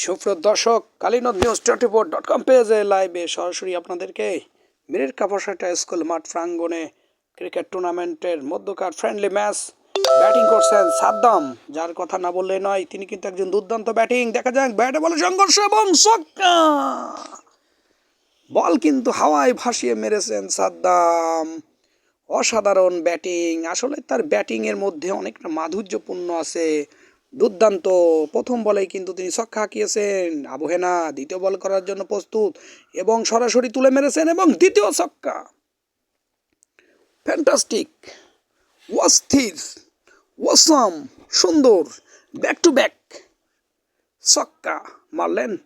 সুপ্রিয় দর্শক, Kalinad news twenty four dot com পেজে লাইভে সরাসরি আপনাদেরকে মিরির কাপাসাটা স্কুল মাঠ প্রাঙ্গণে ক্রিকেট টুর্নামেন্টের মধ্যকার ফ্রেন্ডলি ম্যাচ ব্যাটিং করছেন সাদ্দাম। যার কথা না বললে নয়, তিনি কিন্তু একজন দুর্দান্ত ব্যাটিং দেখা যাক ব্যাটে বলে সংঘর্ষ এবং ছক্কা। বল কিন্তু হাওয়ায় ভাসিয়ে মেরেছেন সাদ্দাম। অসাধারণ ব্যাটিং আসলে তার ব্যাটিংয়ের মধ্যে অনেকটা মাধুর্যপূর্ণ আছে। দুর্দান্ত। প্রথম বলেই কিন্তু তিনি ছক্কা হাঁকিয়েছেন। আবহেনা দ্বিতীয় বল করার জন্য প্রস্তুত এবং সরাসরি তুলে মেরেছেন এবং দ্বিতীয় ছক্কা। ফ্যান্টাস্টিক অস্থির ওয়াসাম সুন্দর ব্যাক টু ব্যাক ছক্কা মারলেন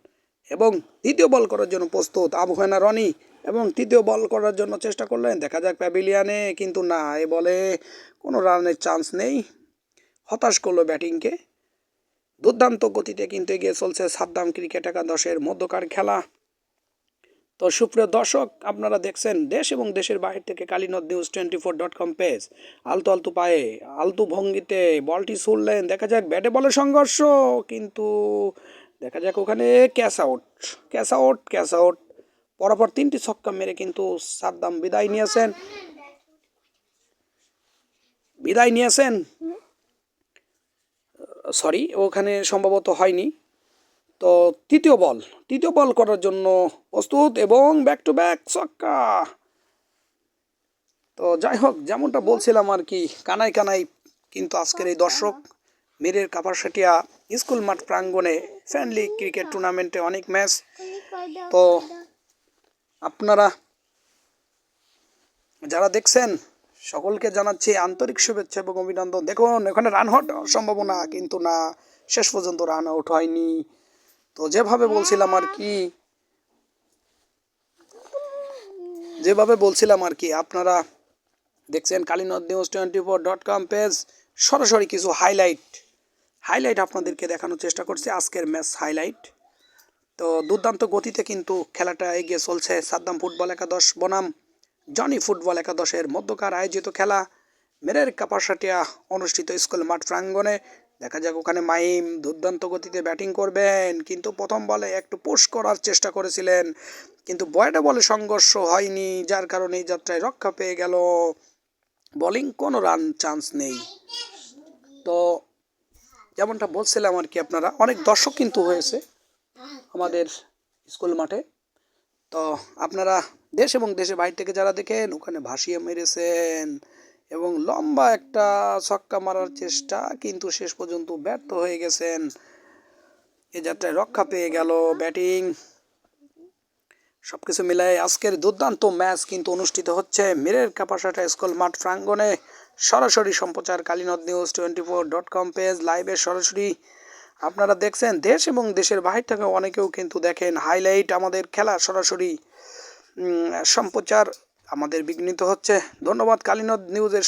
এবং দ্বিতীয় বল করার জন্য প্রস্তুত আবহানা রনি এবং তৃতীয় বল করার জন্য চেষ্টা করলেন। দেখা যাক প্যাভিলিয়ানে কিন্তু না, এ বলে কোনো রানের চান্স নেই। হতাশ করল ব্যাটিংকে। দুর্দান্ত গতিতে কিন্তু এগিয়ে চলছে সাদ্দাম ক্রিকেট একাদশের মধ্যকার খেলা। তো সুপ্রিয় দর্শক, আপনারা দেখছেন দেশ এবং দেশের বাইরে থেকে Kalinad news twenty four dot com page. আলতু আলতু পায়ে, আলতু ভঙ্গিতে বলটি ছুড়লেন। দেখা যাক, ব্যাটে বলে সংঘর্ষ, কিন্তু দেখা যাক ওখানে cash out. Cash out cash out. পরপর তিনটি ছক্কা মেরে কিন্তু সাদ্দাম বিদায় নিয়েছেন। বিদায় নিয়েছেন। সরি, ওখানে সম্ভবত হয়নি। তো তৃতীয় বল তৃতীয় বল করার জন্য প্রস্তুত এবং ব্যাক টু ব্যাক ছক্কা। তো যাই হোক, যেমনটা বলছিলাম আর কি কানাই কানাই কিন্তু আজকের এই দর্শক মিরের কাপারসাটিয়া স্কুল মাঠ প্রাঙ্গণে ফ্রেন্ডলি ক্রিকেট টুর্নামেন্টে অনেক ম্যাচ তো আপনারা যারা দেখছেন সকলকে জানাচ্ছি আন্তরিক শুভেচ্ছা এবং অভিনন্দন। দেখুন, এখানে রান হওয়ার সম্ভাবনা কিন্তু না। শেষ পর্যন্ত রান আউট হয়নি। তো যেভাবে বলছিলাম আর কি, যেভাবে বলছিলাম আর কি, আপনারা দেখছেন Kalinad news twenty four dot com page. সরাসরি কিছু হাইলাইট হাইলাইট আপনাদেরকে দেখানোর চেষ্টা করছি আজকের ম্যাচ হাইলাইট। তো দুর্দান্ত গতিতে কিন্তু খেলাটা এগিয়ে চলছে সাদ্দাম ফুটবল একাদশ বনাম। জনি ফুটবল একাদশের মধ্যকার আয়োজিত খেলা মেরের কাপাসাটিয়া অনুষ্ঠিত স্কুল মাঠ প্রাঙ্গণে। দেখা যাক ওখানে মাইম দুর্দান্ত গতিতে ব্যাটিং করবেন, কিন্তু প্রথম বলে একটু পুশ করার চেষ্টা করেছিলেন, কিন্তু বয়টা বলে সংঘর্ষ হয়নি, যার কারণে এই যাত্রায় রক্ষা পেয়ে গেল। বোলিং কোনো রান চান্স নেই। তো যেমনটা বলছিলাম আর কি আপনারা, অনেক দর্শক কিন্তু হয়েছে আমাদের স্কুল মাঠে। তো আপনারা দেশ এবং দেশের বাইরে থেকে যারা দেখেন, ওখানে ভাসিয়ে মেরেছেন এবং লম্বা একটা ছক্কা মারার চেষ্টা কিন্তু শেষ পর্যন্ত ব্যর্থ হয়ে গেছেন। এ যাত্রায় রক্ষা পেয়ে গেল ব্যাটিং। সব কিছু মিলাই আজকের দুর্দান্ত ম্যাচ কিন্তু অনুষ্ঠিত হচ্ছে মিরের কাপাসাটা স্কুল মাঠ প্রাঙ্গণে। সরাসরি সম্প্রচার Kalinad news twenty four dot com page, লাইভে সরাসরি আপনারা দেখছেন দেশ এবং দেশের বাহির থেকে অনেকেও কিন্তু দেখেন। হাইলাইট আমাদের খেলা সরাসরি সম্প্রচার আমাদের বিঘ্নিত হচ্ছে। ধন্যবাদ, কালীনদ নিউজের